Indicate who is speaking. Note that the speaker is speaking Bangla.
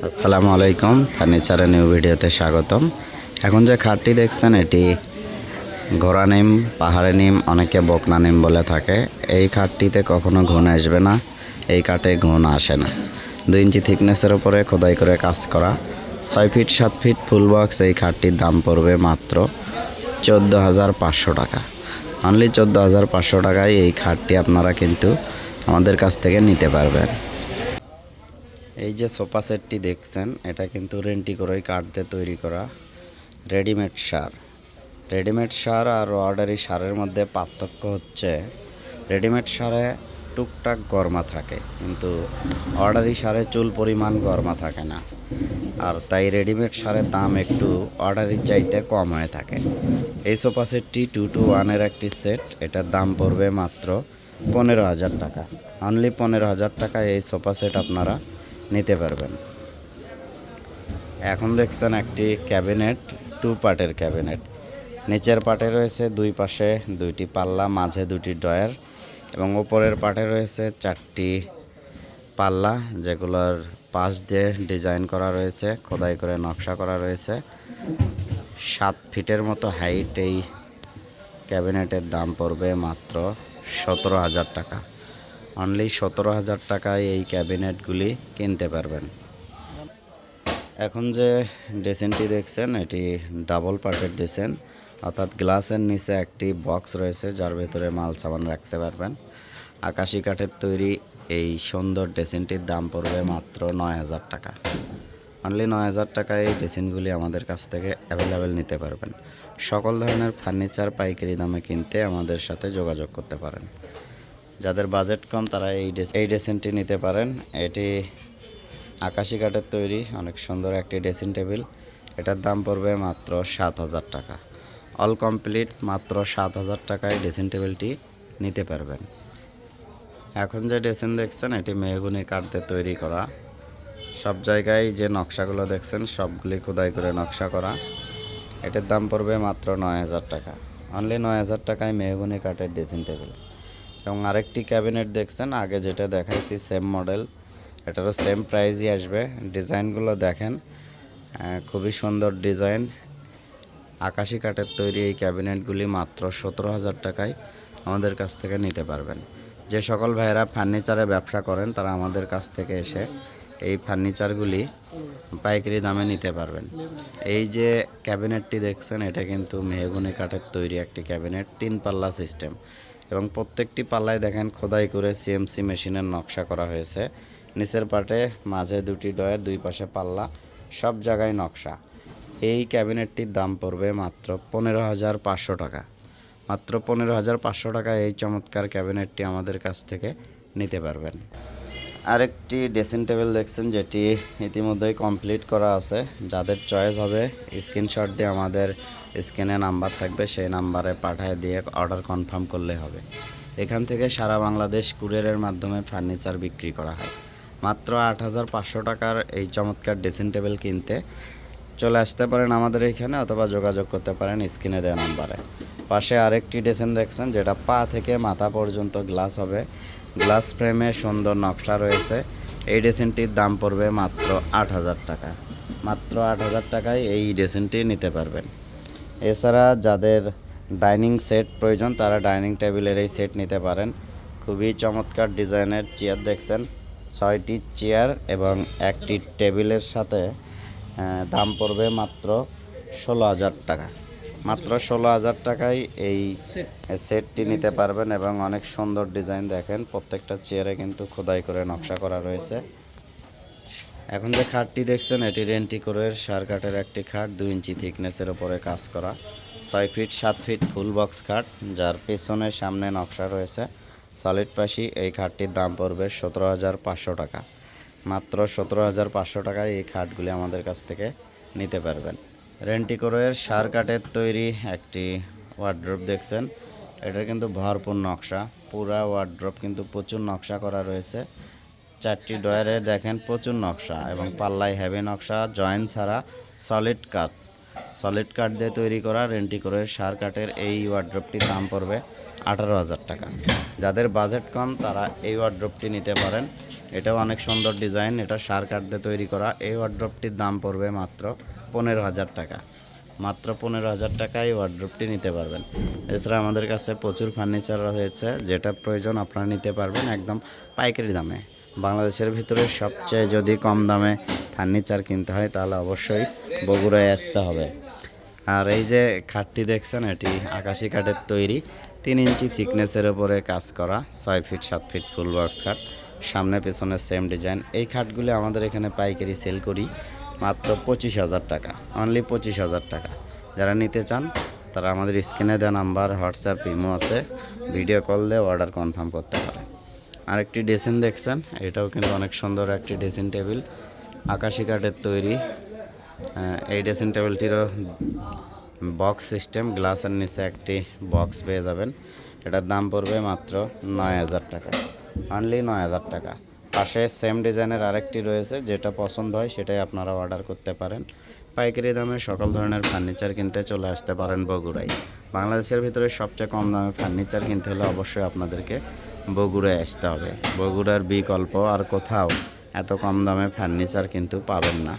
Speaker 1: আসসালামু আলাইকুম ফার্নিচারের নিউ ভিডিওতে স্বাগতম। এখন যে খাটটি দেখছেন, এটি ঘোড়া নিম, পাহাড়ে নিম, অনেকে বকনা নিম বলে থাকে। এই খাটটিতে কখনো ঘুণ আসবে না, এই কাঠে ঘুণ আসে না। দুই ইঞ্চি থিকনেসের উপরে খোদাই করে কাজ করা। ছয় ফিট সাত ফিট ফুল বক্স এই খাটটির দাম পড়বে মাত্র চোদ্দ হাজার পাঁচশো টাকা। অনলি চোদ্দ হাজার পাঁচশো টাকায় এই খাটটি আপনারা কিন্তু আমাদের কাছ থেকে নিতে পারবেন। এই যে সোফা সেটটি দেখছেন, এটা কিন্তু রেন্টি করেই কাঠ দিয়ে তৈরি করা রেডিমেড সার। রেডিমেড সার আর অর্ডারি সারের মধ্যে পার্থক্য হচ্ছে, রেডিমেড সারে টুকটাক গরমা থাকে, কিন্তু অর্ডারি সারে চুল পরিমাণ গরমা থাকে না। আর তাই রেডিমেড সারের দাম একটু অর্ডারির চাইতে কম হয়ে থাকে। এই সোফা সেটটি টু টু ওয়ানের একটি সেট, এটার দাম পড়বে মাত্র পনেরো হাজার টাকা। অনলি পনেরো হাজার টাকায় এই সোফা সেট আপনারা নিতে পারবেন। এখন দেখছেন একটি ক্যাবিনেট, টু পার্টের ক্যাবিনেট। নিচের পার্টে রয়েছে দুই পাশে দুইটি পাল্লা, মাঝে দুটি ডয়ার এবং ওপরের পার্টে রয়েছে চারটি পাল্লা যেগুলোর পাশ দিয়ে ডিজাইন করা রয়েছে, খোদাই করে নকশা করা রয়েছে। সাত ফিটের মতো হাইট এই ক্যাবিনেটের দাম পড়বে মাত্র সতেরো হাজার টাকা। অনলি সতেরো হাজার টাকায় এই ক্যাবিনেটগুলি কিনতে পারবেন। এখন যে ডেসেনটি দেখছেন, এটি ডাবল পার্টের ডেসেন, অর্থাৎ গ্লাসের নিচে একটি বক্স রয়েছে যার ভেতরে মাল সামান রাখতে পারবেন। আকাশি কাঠের তৈরি এই সুন্দর ডেসিনটির দাম পড়বে মাত্র নয় হাজার টাকা। অনলি নয় হাজার টাকায় এই ডেসিনগুলি আমাদের কাছ থেকে অ্যাভেলেবেল নিতে পারবেন। সকল ধরনের ফার্নিচার পাইকারি দামে কিনতে আমাদের সাথে যোগাযোগ করতে পারেন। যাদের বাজেট কম, তারা এই এই ড্রেসিংটি নিতে পারেন। এটি আকাশি কাঠের তৈরি, অনেক সুন্দর একটি ড্রেসিং টেবিল। এটার দাম পড়বে মাত্র সাত হাজার টাকা। অল কমপ্লিট মাত্র সাত হাজার টাকায় ড্রেসিং টেবিলটি নিতে পারবেন। এখন যে ড্রেসিং দেখছেন, এটি মেহগুনি কাঠ দিয়ে তৈরি করা। সব জায়গায় যে নকশাগুলো দেখছেন, সবগুলি খোদাই করে নকশা করা। এটার দাম পড়বে মাত্র নয় হাজার টাকা। অনলি নয় হাজার টাকায় মেহগুনি কাঠের ড্রেসিং টেবিল। এবং আরেকটি ক্যাবিনেট দেখছেন, আগে যেটা দেখাইছি সেম মডেল এটারও সেম প্রাইজই আসবে। ডিজাইনগুলো দেখেন খুবই সুন্দর ডিজাইন। আকাশি কাঠের তৈরি এই ক্যাবিনেটগুলি মাত্র সতেরো হাজার টাকায় আমাদের কাছ থেকে নিতে পারবেন। যে সকল ভাইয়েরা ফার্নিচারে ব্যবসা করেন, তারা আমাদের কাছ থেকে এসে এই ফার্নিচারগুলি পাইকারি দামে নিতে পারবেন। এই যে ক্যাবিনেটটি দেখছেন, এটা কিন্তু মেহগুনি কাঠের তৈরি একটি ক্যাবিনেট, তিন পাল্লা সিস্টেম এবং প্রত্যেকটি পাল্লায় দেখেন খোদাই করে সিএমসি মেশিনের নকশা করা হয়েছে। নিচের পাটে, মাঝে দুটি ডয়ের দুই পাশে পাল্লা, সব জায়গায় নকশা। এই ক্যাবিনেটটির দাম পড়বে মাত্র পনেরো হাজার পাঁচশো টাকা। মাত্র পনেরো হাজার পাঁচশো টাকা এই চমৎকার ক্যাবিনেটটি আমাদের কাছ থেকে নিতে পারবেন। আরেকটি ড্রেসিং টেবিল দেখছেন, যেটি ইতিমধ্যেই কমপ্লিট করা আছে। যাদের চয়েস হবে স্ক্রিনশট দিয়ে আমাদের স্ক্রিনে নাম্বার থাকবে, সেই নাম্বারে পাঠিয়ে দিয়ে অর্ডার কনফার্ম করলে হবে। এখান থেকে সারা বাংলাদেশ কুরিয়ারের মাধ্যমে ফার্নিচার বিক্রি করা হয়। মাত্র আট হাজার পাঁচশো টাকার এই চমৎকার ড্রেসিং টেবিল কিনতে চলে আসতে পারেন আমাদের এখানে, অথবা যোগাযোগ করতে পারেন স্ক্রিনে দেওয়া নাম্বারে পাশে আরেকটি ডেসেন দেখছেন, যেটা পা থেকে মাথা পর্যন্ত গ্লাস হবে। গ্লাস ফ্রেমে সুন্দর নকশা রয়েছে। এই ডেসেনটির দাম পড়বে মাত্র আট হাজার টাকা। মাত্র আট হাজার টাকায় এই ডেসেনটি নিতে পারবেন। এছাড়া যাদের ডাইনিং সেট প্রয়োজন, তারা ডাইনিং টেবিলের এই সেট নিতে পারেন। খুবই চমৎকার ডিজাইনের চেয়ার দেখছেন। ছয়টি চেয়ার এবং একটি টেবিলের সাথে দাম পড়বে মাত্র ষোলো হাজার টাকা। মাত্র ষোলো হাজার টাকায় এই সেটটি নিতে পারবেন এবং অনেক সুন্দর ডিজাইন দেখেন। প্রত্যেকটা চেয়ারে কিন্তু খোদাই করে নকশা করা রয়েছে। এখন যে খাটটি দেখছেন, এটি রেন্টি করে সার কাঠের একটি খাট, দুই ইঞ্চি থিকনেসের ওপরে কাজ করা। ছয় ফিট, সাত ফিট ফুল বক্স খাট, যার পেছনে সামনে নকশা রয়েছে। সলিড পাশি এই খাটটির দাম পড়বে সতেরো হাজার পাঁচশো টাকা। মাত্র সতেরো হাজার পাঁচশো টাকায় এই খাটগুলি আমাদের কাছ থেকে নিতে পারবেন। রেন্টিকোরের সার কাঠের তৈরি একটি ওয়ার্ড্রপ দেখছেন। এটা কিন্তু ভরপুর নকশা, পুরা ওয়ার্ড্রপ কিন্তু প্রচুর নকশা করা রয়েছে। চারটি ডয়ারে দেখেন প্রচুর নকশা এবং পাল্লায় হেভি নকশা জয়েন্ট ছাড়া সলিড কাঠ সলিড কাঠ দিয়ে তৈরি করা রেন্টিকোরের সার কাঠের এই ওয়ার্ড্রপটির দাম পড়বে আঠারো হাজার টাকা। যাদের বাজেট কম, তারা এই ওয়ার্ড্রপটি নিতে পারেন। এটাও অনেক সুন্দর ডিজাইন এটা সার কাঠ দিয়ে তৈরি করা। এই ওয়ার্ড্রপটির দাম পড়বে মাত্র পনেরো হাজার টাকা। মাত্র পনেরো হাজার টাকায় ওয়ার্ড্রপটি নিতে পারবেন। এছাড়া আমাদের কাছে প্রচুর ফার্নিচার রয়েছে, যেটা প্রয়োজন আপনারা নিতে পারবেন একদম পাইকারি দামে। বাংলাদেশের ভিতরে সবচেয়ে যদি কম দামে ফার্নিচার কিনতে হয়, তাহলে অবশ্যই বগুড়ায় আসতে হবে। আর এই যে খাটটি দেখছেন, এটি আকাশি কাঠের তৈরি। তিন ইঞ্চি থিকনেসের উপরে কাজ করা, ছয় ফিট সাত ফিট ফুল বক্স খাট। সামনে, পেছনে সেম ডিজাইন এই খাটগুলি আমাদের এখানে পাইকারি সেল করি। মাত্র পঁচিশ হাজার টাকা। অনলি পঁচিশ হাজার টাকা। যারা নিতে চান, তারা আমাদের স্ক্রিনে দেওয়া নাম্বার, হোয়াটসঅ্যাপ, ইমো আছে। ভিডিও কল দিয়ে অর্ডার কনফার্ম করতে পারে আরেকটি ড্রেসিং দেখছেন, এটাও কিন্তু অনেক সুন্দর একটি ড্রেসিং টেবিল। আকাশি কাঠের তৈরি। এই ড্রেসিং টেবিলটিরও বক্স সিস্টেম, গ্লাসের নিচে একটি বক্স পেয়ে যাবেন। এটার দাম পড়বে মাত্র নয় হাজার টাকা। অনলি নয় হাজার টাকা। পাশে সেম ডিজাইনের আরেকটি রয়েছে, যেটা পছন্দ হয়, সেটাই আপনারা অর্ডার করতে পারেন। পাইকারি দামে সকল ধরনের ফার্নিচার কিনতে চলে আসতে পারেন বগুড়ায়। বাংলাদেশের ভিতরে সবচেয়ে কম দামে ফার্নিচার কিনতে হলে অবশ্যই আপনাদেরকে বগুড়ায় আসতে হবে। বগুড়ার বিকল্প আর কোথাও এত কম দামে ফার্নিচার কিন্তু পাবেন না।